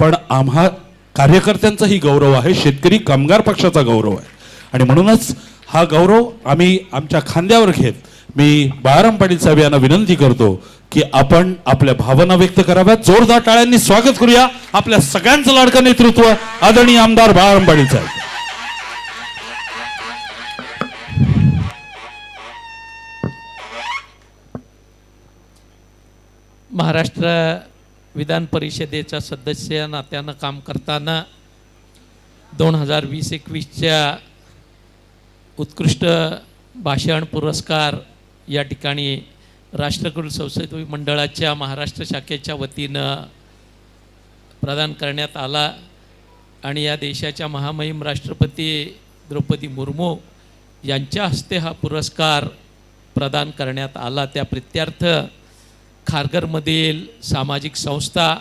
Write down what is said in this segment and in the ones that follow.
पण आम्हा कार्यकर्त्यांचाही गौरव आहे शेतकरी कामगार पक्षाचा गौरव आहे. आणि म्हणूनच हा गौरव आम्ही आमच्या खांद्यावर घेत मी बाळाराम पाटील साहेब यांना विनंती करतो की आपण आपल्या भावना व्यक्त कराव्यात. जोरदार टाळ्यांनी स्वागत करूया आपल्या सगळ्यांचं लाडकं नेतृत्व आदरणीय आमदार बाळाराम पाटील साहेब. महाराष्ट्र विधान परिषदेचा सदस्य नात्यानं काम करताना दोन हजार वीस एकवीसच्या उत्कृष्ट भाषण पुरस्कार या ठिकाणी राष्ट्रकुल संसदीय मंडळाच्या महाराष्ट्र शाखेच्या वतीनं प्रदान करण्यात आला. आणि या देशाच्या महामहिम राष्ट्रपती द्रौपदी मुर्मू यांच्या हस्ते हा पुरस्कार प्रदान करण्यात आला. त्या प्रित्यर्थ खारघरमधील सामाजिक संस्था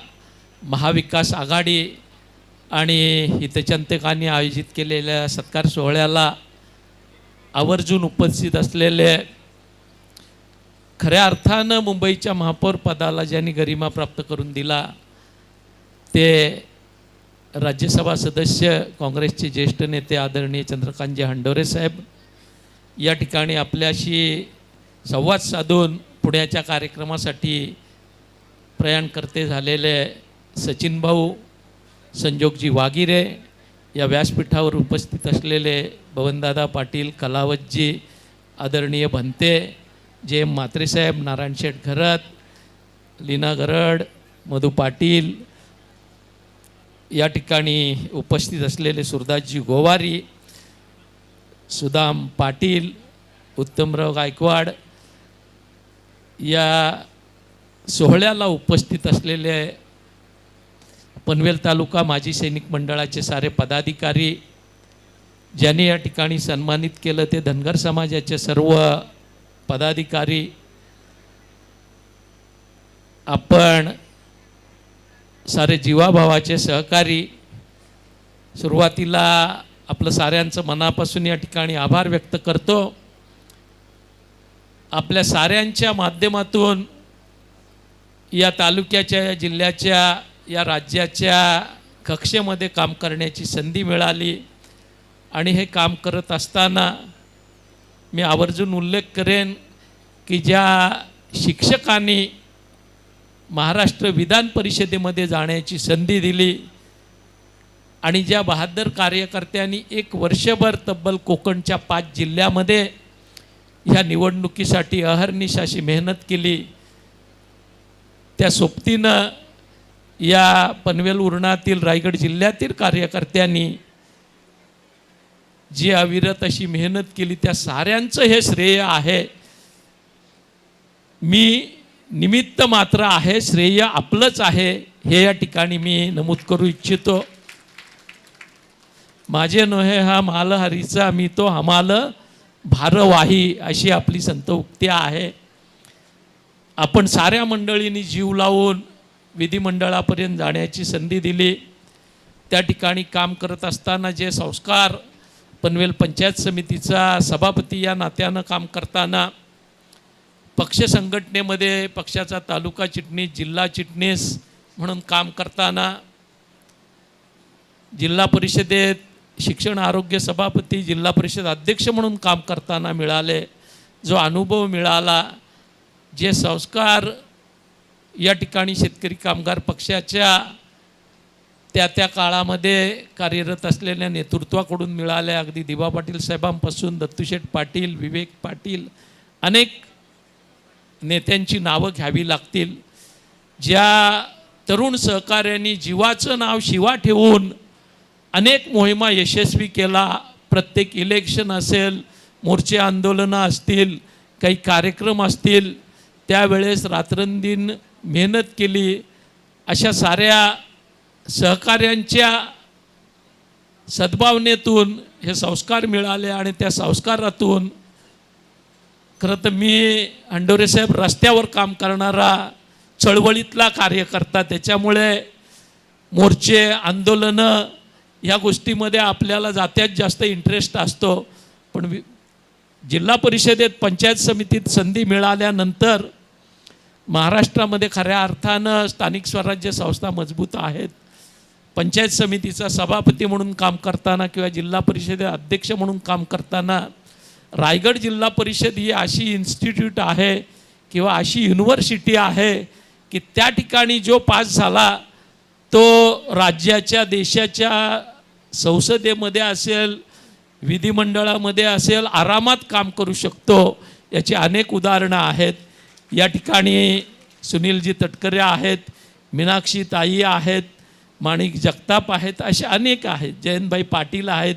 महाविकास आघाडी आणि हितचिंतकांनी आयोजित केलेल्या सत्कार सोहळ्याला आवर्जून उपस्थित असलेले खऱ्या अर्थानं मुंबईच्या महापौर पदाला ज्यांनी गरिमा प्राप्त करून दिला ते राज्यसभा सदस्य काँग्रेसचे ज्येष्ठ नेते आदरणीय चंद्रकांतजी हंडोरे साहेब या ठिकाणी आपल्याशी संवाद साधून पुण्याच्या कार्यक्रमासाठी प्रयाणकर्ते झालेले सचिन भाऊ संजोगजी वागिरे या व्यासपीठावर उपस्थित असलेले भवनदादा पाटील कलावतजी आदरणीय भंते जे एम म्हात्रेसाहेब नारायण शेठ घरत लीना गरड मधु पाटील या ठिकाणी उपस्थित असलेले सुरदासजी गोवारी सुदाम पाटील उत्तमराव गायकवाड या सोहळ्याला उपस्थित असलेले पनवेल तालुका माजी सैनिक मंडळाचे सारे पदाधिकारी ज्यांनी या ठिकाणी सन्मानित केलं ते धनगर समाजाचे सर्व पदाधिकारी आपण सारे जीवाभावाचे सहकारी सुरुवातीला आपलं साऱ्यांचं मनापासून या ठिकाणी आभार व्यक्त करतो. आपल्या साऱ्यांच्या माध्यमातून या तालुक्याच्या या जिल्ह्याच्या या राज्याच्या कक्षेमध्ये काम करण्याची संधी मिळाली. आणि हे काम करत असताना मी आवर्जून उल्लेख करेन की ज्या शिक्षकांनी महाराष्ट्र विधान परिषदेमध्ये जाण्याची संधी दिली आणि ज्या बहादर कार्यकर्त्यांनी एक वर्षभर तब्बल कोकणच्या पाच जिल्ह्यामध्ये ह्या निवडणुकीसाठी अहर्निश अशी मेहनत केली. त्या सोबतीनं या पनवेल उरणातील रायगड जिल्ह्यातील कार्यकर्त्यांनी जी अविरत अशी मेहनत केली त्या साऱ्यांचं हे श्रेय आहे. मी निमित्त मात्र आहे श्रेय आपलंच आहे हे या ठिकाणी मी नमूद करू इच्छितो. माझे नोहे हा माल हरीचा मी तो हमाल भारवाही अशी आपली संत उक्ती आहे. आपण साऱ्या मंडळींनी जीव लावून विधिमंडळापर्यंत जाण्याची संधी दिली. त्या ठिकाणी काम करत असताना जे संस्कार पनवेल पंचायत समितीचा सभापती या नात्यानं काम करताना पक्ष संघटनेमध्ये पक्षाचा तालुका चिटणीस जिल्हा चिटणीस म्हणून काम करताना जिल्हा परिषदेत शिक्षण आरोग्य सभापती जिल्हा परिषद अध्यक्ष म्हणून काम करताना मिळाले. जो अनुभव मिळाला जे संस्कार या ठिकाणी शेतकरी कामगार पक्षाच्या त्या त्या काळामध्ये कार्यरत असलेल्या नेतृत्वाकडून मिळाल्या. अगदी दिवा पाटील साहेबांपासून दत्तूशेठ पाटील विवेक पाटील अनेक नेत्यांची नावं घ्यावी लागतील. ज्या तरुण सहकाऱ्यांनी जीवाचं नाव शिवा ठेवून अनेक मोहिमा यशस्वी केला. प्रत्येक इलेक्शन असेल मोर्चे आंदोलनं असतील काही कार्यक्रम असतील त्यावेळेस रात्रंदिन मेहनत केली. अशा साऱ्या सहकार्यांच्या सद्भावनेतून हे संस्कार मिळाले आणि त्या संस्कारातून खरं तर मी अंडोरे साहेब रस्त्यावर काम करणारा चळवळीतला कार्यकर्ता त्याच्यामुळे मोर्चे आंदोलनं ह्या गोष्टीमध्ये आपल्याला जात्यात जास्त इंटरेस्ट असतो. पण वि- जिल्हा परिषदेत पंचायत समितीत संधी मिळाल्यानंतर महाराष्ट्रामध्ये खऱ्या अर्थानं स्थानिक स्वराज्य संस्था मजबूत आहेत. पंचायत समितीचा सभापती म्हणून काम करताना किंवा जिल्हा परिषदे अध्यक्ष म्हणून काम करताना रायगड जिल्हा परिषद ही अशी इन्स्टिट्यूट आहे किंवा अशी युनिव्हर्सिटी आहे की त्या ठिकाणी जो पास झाला तो राज्याच्या देशाच्या संसदेमध्ये असेल विधिमंडळामध्ये असेल आरामात काम करू शकतो याची अनेक उदाहरणं आहेत. या ठिकाणी सुनीलजी तटकरे आहेत मीनाक्षी ताई आहेत माणिक जगताप आहेत असे अनेक आहेत. जयंतभाई पाटील आहेत.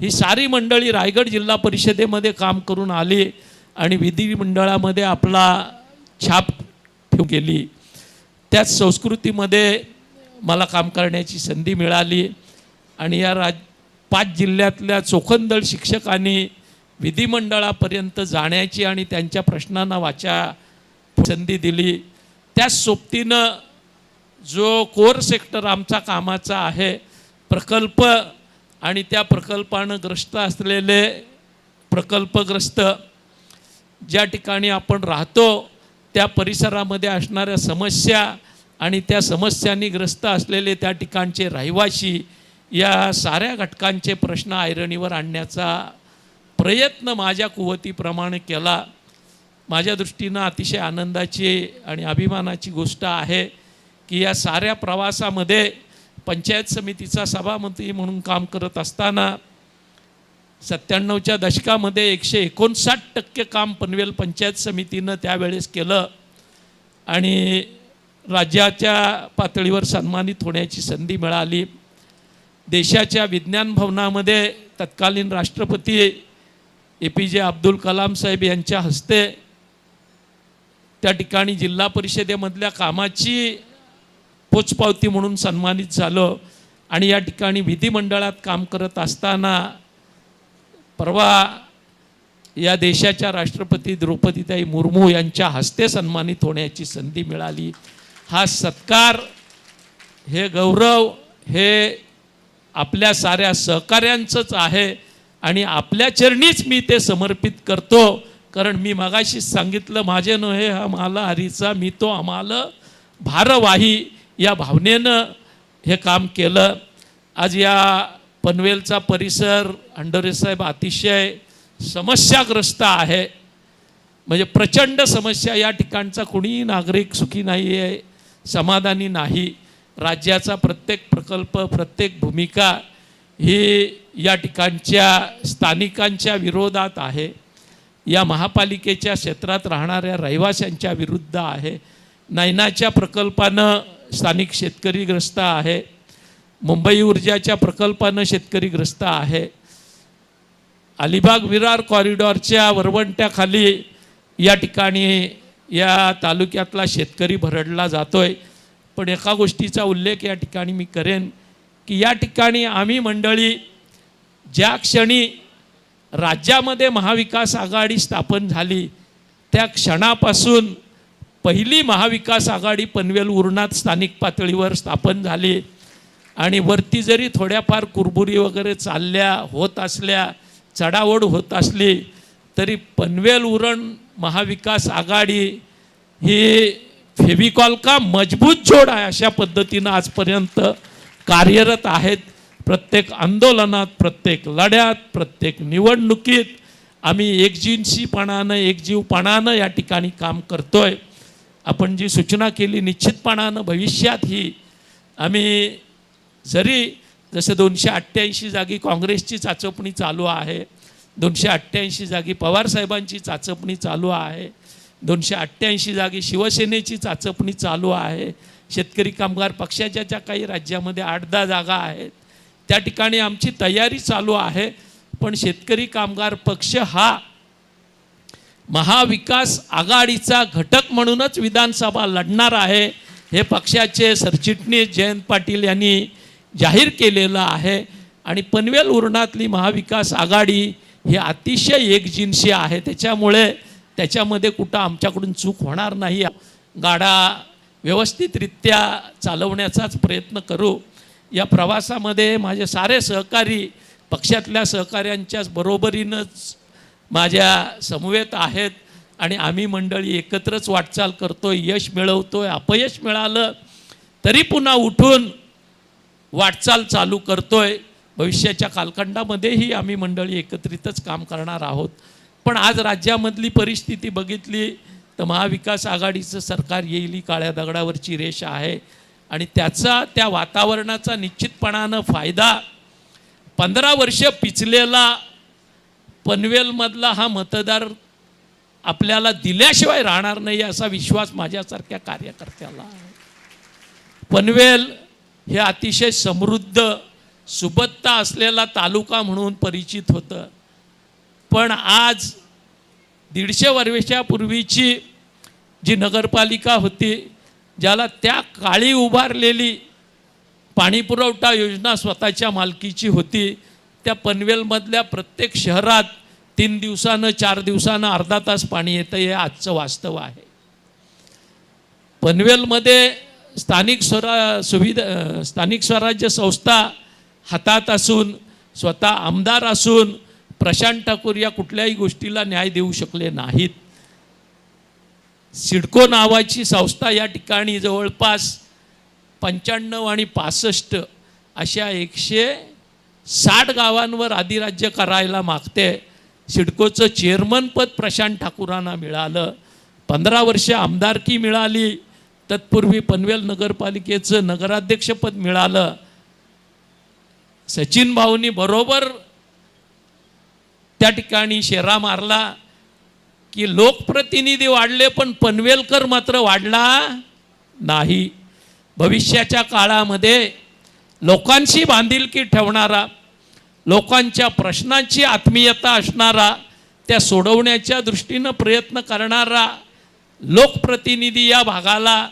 ही सारी मंडळी रायगड जिल्हा परिषदेमध्ये काम करून आली आणि विधिमंडळामध्ये आपला छाप ठेवून गेली. त्याच संस्कृतीमध्ये मला काम करण्याची संधी मिळाली. आणि या राज पाच जिल्ह्यातल्या चोखंदळ शिक्षकांनी विधिमंडळापर्यंत जाण्याची आणि त्यांच्या प्रश्नांना वाचा संधी दिली. त्याच सोबतीनं जो कोर सेक्टर आमचा कामाचा आहे प्रकल्प आणि त्या प्रकल्पानं ग्रस्त असलेले प्रकल्पग्रस्त ज्या ठिकाणी आपण राहतो त्या परिसरामध्ये असणाऱ्या समस्या आणि त्या समस्यांनी ग्रस्त असलेले त्या ठिकाणचे रहिवासी या साऱ्या घटकांचे प्रश्न ऐरणीवर आणण्याचा प्रयत्न माझ्या कुवतीप्रमाणे केला. माझ्या दृष्टीनं अतिशय आनंदाची आणि अभिमानाची गोष्ट आहे की या साऱ्या प्रवासामध्ये पंचायत समितीचा सभापती म्हणून काम करत असताना सत्त्याण्णवच्या दशकामध्ये एकशे एकोणसाठ टक्के काम पनवेल पंचायत समितीनं त्यावेळेस केलं आणि राज्याच्या पातळीवर सन्मानित होण्याची संधी मिळाली. देशाच्या विज्ञान भवनामध्ये तत्कालीन राष्ट्रपती ए पी जे अब्दुल कलाम साहेब यांच्या हस्ते त्या ठिकाणी जिल्हा परिषदेमधल्या कामाची पोचपावती म्हणून सन्मानित झालो आणि या ठिकाणी विधिमंडळात काम करत असताना परवा या देशाच्या राष्ट्रपती द्रौपदीताई मुर्मू यांच्या हस्ते सन्मानित होण्याची संधी मिळाली. हा सत्कार हे गौरव हे आपल्या साऱ्या सहकाऱ्यांचंच आहे आणि आपल्या चरणीच मी ते समर्पित करतो. कारण मी मगाशीच सांगितलं माझे नव्हे हा माला हरीचा मी तो आम्हाला भारवाही. या भावनेनं हे काम केलं. आज या पनवेलचा परिसर अंडरे साहेब अतिशय समस्याग्रस्त आहे. म्हणजे प्रचंड समस्या या ठिकाणचा. कुणीही नागरिक सुखी नाही आहे समाधानी नाही. राज्याचा प्रत्येक प्रकल्प प्रत्येक भूमिका ही या ठिकाणच्या स्थानिकांच्या विरोधात आहे. या महापालिकेच्या क्षेत्रात राहणाऱ्या रहिवाशांच्या विरुद्ध आहे. नैनाच्या प्रकल्पानं स्थानिक शेतकरीग्रस्त आहे. मुंबई ऊर्जाच्या प्रकल्पानं शेतकरीग्रस्त आहे. अलिबाग विरार कॉरिडॉरच्या वरवंट्याखाली या ठिकाणी या तालुक्यातला शेतकरी भरडला जातोय. पण एका गोष्टीचा उल्लेख या ठिकाणी मी करेन की या ठिकाणी आम्ही मंडळी ज्या क्षणी राज्यामध्ये महाविकास आघाडी स्थापन झाली त्या क्षणापासून पहिली महाविकास आघाडी पनवेल उरणात स्थानिक पातळीवर स्थापन झाली. आणि वरती जरी थोड्याफार कुरबुरी वगैरे चालल्या होत असल्या चढावड होत असली तरी पनवेल उरण महाविकास आघाडी ही फेविकॉल का मजबूत जोड आहे अशा पद्धतीनं आजपर्यंत कार्यरत आहेत. प्रत्येक आंदोलनात प्रत्येक लढ्यात प्रत्येक निवडणुकीत आम्ही एकजिनशीपणानं एकजीवपणानं या ठिकाणी काम करतोय. आपण जी सूचना केली निश्चितपणानं भविष्यात ही आम्ही जरी जसं दोनशे अठ्ठ्याऐंशी जागी काँग्रेसची चाचपणी चालू आहे दोनशे अठ्ठ्याऐंशी जागी पवारसाहेबांची चाचपणी चालू आहे दोनशे अठ्ठ्याऐंशी जागी शिवसेनेची चाचपणी चालू आहे. शेतकरी कामगार पक्षाच्या ज्या काही राज्यामध्ये आठ दहा जागा आहेत त्या ठिकाणी आमची तयारी चालू आहे. पण शेतकरी कामगार पक्ष हा महाविकास आघाडीचा घटक म्हणूनच विधानसभा लढणार आहे. हे पक्षाचे सरचिटणीस जयंत पाटील यांनी जाहीर केलेलं आहे. आणि पनवेल उरणातली महाविकास आघाडी ही अतिशय एकजिनशी आहे. त्याच्यामुळे त्याच्यामध्ये कुठं आमच्याकडून चूक होणार नाही. गाडा व्यवस्थितरित्या चालवण्याचाच प्रयत्न करू. या प्रवासामध्ये माझे सारे सहकारी पक्षातल्या सहकाऱ्यांच्याच बरोबरीनंच माझ्या समवेत आहेत. आणि आम्ही मंडळी एकत्रच वाटचाल करतो यश मिळवतो आहे अपयश मिळालं तरी पुन्हा उठून वाटचाल चालू करतो आहे भविष्याच्या कालखंडामध्येही आम्ही मंडळी एकत्रितच काम करणार आहोत. पण आज राज्यामधली परिस्थिती बघितली तर महाविकास आघाडीचं सरकार येईल ही काळ्या दगडावरची रेष आहे. आणि त्याचा त्या वातावरणाचा निश्चितपणानं फायदा पंधरा वर्ष पिचलेला पनवेलमधला हा मतदार आपल्याला दिल्याशिवाय राहणार नाही असा विश्वास माझ्यासारख्या कार्यकर्त्याला पनवेल हे अतिशय समृद्ध सुबत्ता असलेला तालुका म्हणून परिचित होतं. पण आज दीडशे वर्षापूर्वीची जी नगरपालिका होती ज्याला त्या काळी उभारलेली पाणीपुरवठा योजना स्वतःच्या मालकीची होती त्या पनवेलमधल्या प्रत्येक शहरात तीन दिवसानं चार दिवसानं अर्धा तास पाणी येतं हे आजचं वास्तव आहे. पनवेलमध्ये स्थानिक स्वरा सुविधा स्थानिक स्वराज्य संस्था हातात असून स्वतः आमदार असून प्रशांत ठाकूर या कुठल्याही गोष्टीला न्याय देऊ शकले नाहीत. सिडको नावाची संस्था या ठिकाणी जवळपास पंच्याण्णव आणि पासष्ट अशा एकशे साठ गावांवर अधिराज्य करायला मागते. सिडकोचं चेअरमनपद प्रशांत ठाकूरांना मिळालं. पंधरा वर्ष आमदारकी मिळाली. तत्पूर्वी पनवेल नगरपालिकेचं नगराध्यक्षपद मिळालं. सचिन भाऊनी बरोबर त्या ठिकाणी शेरा मारला की लोकप्रतिनिधी वाढले पण पनवेलकर मात्र वाढला नाही. भविष्याच्या काळामध्ये लोकांशी बांधिलकी ठेवणारा लोकांच्या प्रश्नांची आत्मीयता असणारा त्या सोडवण्याच्या दृष्टीनं प्रयत्न करणारा लोकप्रतिनिधी या भागाला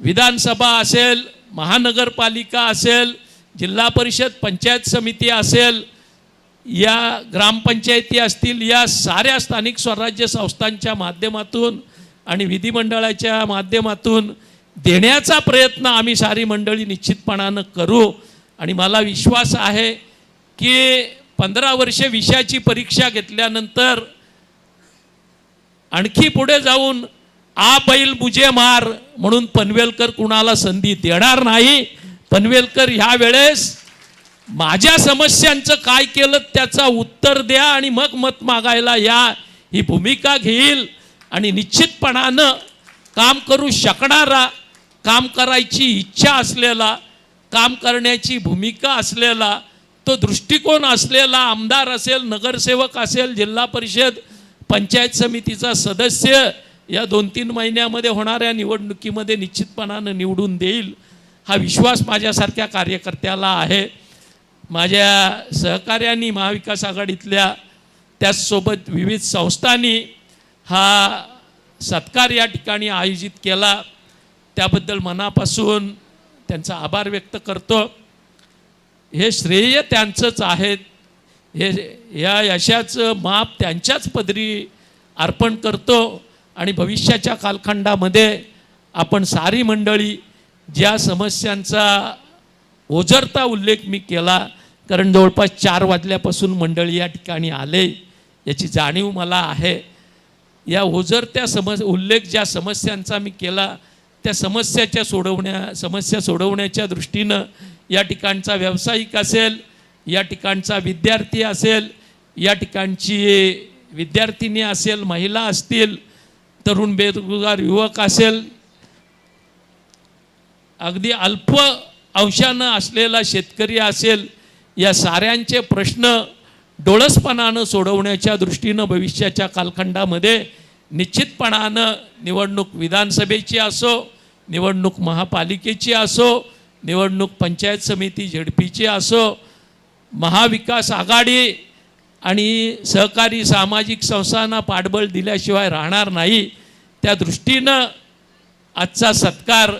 विधानसभा असेल महानगरपालिका असेल जिल्हा परिषद पंचायत समिती असेल या ग्रामपंचायती असतील या साऱ्या स्थानिक स्वराज्य संस्थांच्या माध्यमातून आणि विधिमंडळाच्या माध्यमातून देण्याचा प्रयत्न आम्ही सारी मंडळी निश्चितपणानं करू. आणि मला विश्वास आहे की पंधरा वर्षे विषयाची परीक्षा घेतल्यानंतर आणखी पुढे जाऊन आ बैल बुजे मार म्हणून पनवेलकर कुणाला संधी देणार नाही. पनवेलकर ह्या वेळेस माझ्या समस्यांचं काय केलं त्याचा उत्तर द्या आणि मग मत मागायला या. ही भूमिका घेईल आणि निश्चितपणानं काम करू शकणारा काम करायची इच्छा असलेला काम करण्याची भूमिका असलेला तो दृष्टिकोन असलेला आमदार असेल नगरसेवक असेल जिल्हा परिषद पंचायत समितीचा सदस्य या दोन तीन महिन्यामध्ये होणाऱ्या निवडणुकीमध्ये निश्चितपणानं निवडून देईल. हा विश्वास माझ्यासारख्या कार्यकर्त्याला आहे. माझ्या सहकाऱ्यांनी महाविकास आघाडीतल्या त्याचसोबत विविध संस्थांनी हा सत्कार या ठिकाणी आयोजित केला. त्याबद्दल मनापासून त्यांचा आभार व्यक्त करतो. हे श्रेय त्यांचंच आहेत हे या यशाचं माप त्यांच्याच पदरी अर्पण करतो आणि भविष्याच्या कालखंडामध्ये आपण सारी मंडळी ज्या समस्यांचा ओझरता उल्लेख मी केला कारण जवळपास चार वाजल्यापासून मंडळी या ठिकाणी आले. याची जाणीव मला आहे. या हो, ओझरत्या समस उल्लेख ज्या समस्यांचा मी केला त्या समस्याच्या सोडवण्या समस्या सोडवण्याच्या दृष्टीनं या ठिकाणचा व्यावसायिक असेल या ठिकाणचा विद्यार्थी असेल या ठिकाणची विद्यार्थिनी असेल महिला असतील तरुण बेरोजगार युवक असेल अगदी अल्प अंशानं असलेला शेतकरी असेल या साऱ्यांचे प्रश्न डोळसपणानं सोडवण्याच्या दृष्टीनं भविष्याच्या कालखंडामध्ये निश्चितपणानं निवडणूक विधानसभेची असो निवडणूक महापालिकेची असो निवडणूक पंचायत समिती झेडपीची असो महाविकास आघाडी आणि सहकारी सामाजिक संस्थांना पाठबळ दिल्याशिवाय राहणार नाही त्या दृष्टीनं आजचा सत्कार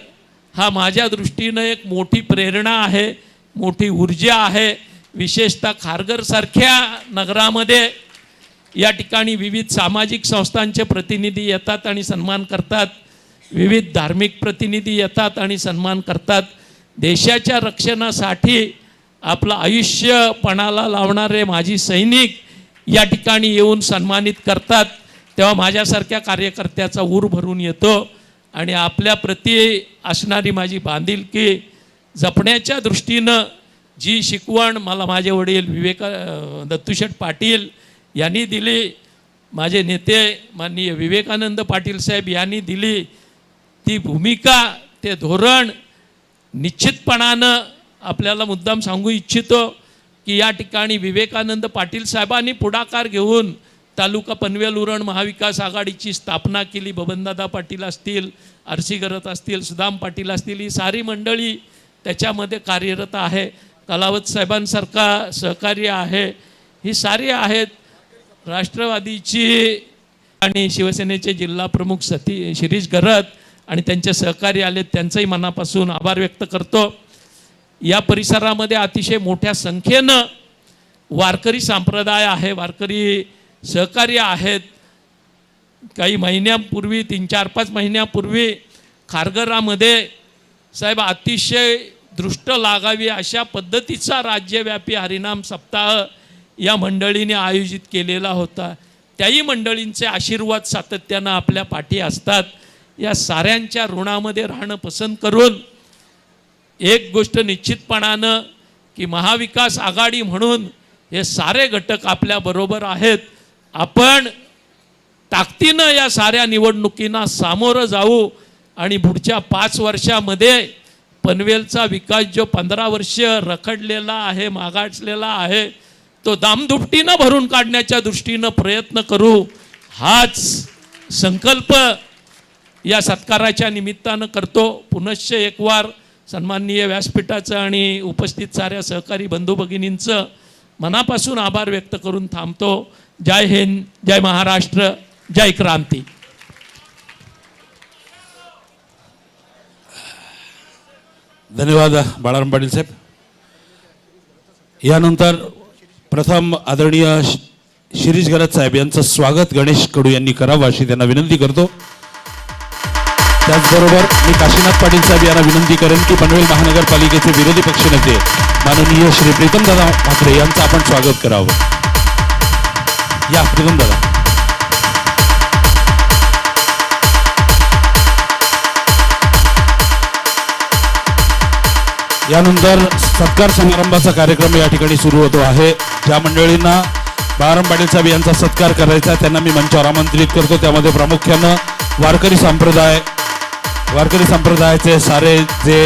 हा माझ्या दृष्टीनं एक मोठी प्रेरणा आहे मोठी ऊर्जा आहे. विशेषतः खारघरसारख्या नगरामध्ये या ठिकाणी विविध सामाजिक संस्थांचे प्रतिनिधी येतात आणि सन्मान करतात. विविध धार्मिक प्रतिनिधी येतात आणि सन्मान करतात. देशाच्या रक्षणासाठी आपलं आयुष्य पणाला लावणारे माजी सैनिक या ठिकाणी येऊन सन्मानित करतात. तेव्हा माझ्यासारख्या कार्यकर्त्याचा ऊर भरून येतो आणि आपल्याप्रती असणारी माझी बांधिलकी जपण्याच्या दृष्टीनं जी शिकवण मला माझे वडील विवेका अं, दत्तूशेठ पाटील यांनी दिली माझे नेते माननीय विवेकानंद पाटील साहेब यांनी दिली ती भूमिका ते धोरण निश्चितपणानं आपल्याला मुद्दाम सांगू इच्छितो की या ठिकाणी विवेकानंद पाटील साहेबांनी पुढाकार घेऊन तालुका पनवेल उरण महाविकास आघाडीची स्थापना केली. बबनदादा पाटील असतील आरसी गरत असतील सुदाम पाटील असतील ही सारी मंडळी त्याच्यामध्ये कार्यरत आहे. कलावत साहेबांसारखा सहकार्य आहे. ही सारी आहेत राष्ट्रवादीची आणि शिवसेनेचे जिल्हा प्रमुख सती शिरीष गरत आणि त्यांचे सहकार्य आले त्यांचंही मनापासून आभार व्यक्त करतो. या परिसरामध्ये अतिशय मोठ्या संख्येनं वारकरी संप्रदाय आहे. वारकरी सहकार्य आहेत. काही महिन्यांपूर्वी तीन चार पाच महिन्यापूर्वी खारगरामध्ये साहेब अतिशय दृष्ट लागावी अशा पद्धतीचा राज्यव्यापी हरिनाम सप्ताह या मंडळीने आयोजित केलेला होता. त्याही मंडळींचे आशीर्वाद सातत्यानं आपल्या पाठी असतात. या साऱ्यांच्या ऋणामध्ये राहणं पसंत करून एक गोष्ट निश्चितपणानं की महाविकास आघाडी म्हणून हे सारे घटक आपल्याबरोबर आहेत. आपण ताकदीनं या साऱ्या निवडणुकींना सामोरं जाऊ आणि पुढच्या पाच वर्षामध्ये पनवेलचा विकास जो पंधरा वर्ष रखडलेला आहे मागासलेला आहे तो दामदुपटीनं भरून काढण्याच्या दृष्टीनं प्रयत्न करू. हाच संकल्प या सत्काराच्या निमित्तानं करतो. पुनश्च एकवार सन्माननीय व्यासपीठाचं आणि उपस्थित साऱ्या सहकारी बंधू भगिनींचं मनापासून आभार व्यक्त करून थांबतो. जय हिंद जय महाराष्ट्र जय क्रांती. धन्यवाद बाळाराम पाटील साहेब यानंतर प्रथम आदरणीय शिरीष गरज साहेब यांचं स्वागत गणेश कडू यांनी करावं अशी त्यांना विनंती करतो. त्याचबरोबर मी काशीनाथ पाटील साहेब यांना विनंती करेन की पनवेल महानगरपालिकेचे विरोधी पक्षनेते माननीय श्री प्रीतमदादा म्हात्रे यांचं आपण स्वागत करावं. या प्रीतमदादा यानंतर सत्कार समारंभाचा कार्यक्रम या ठिकाणी सुरू होतो आहे. ज्या मंडळींना बाळाराम पाटील साहेब यांचा सत्कार करायचा त्यांना मी मंचावर आमंत्रित करतो. त्यामध्ये प्रामुख्यानं वारकरी संप्रदाय वारकरी संप्रदायाचे सारे जे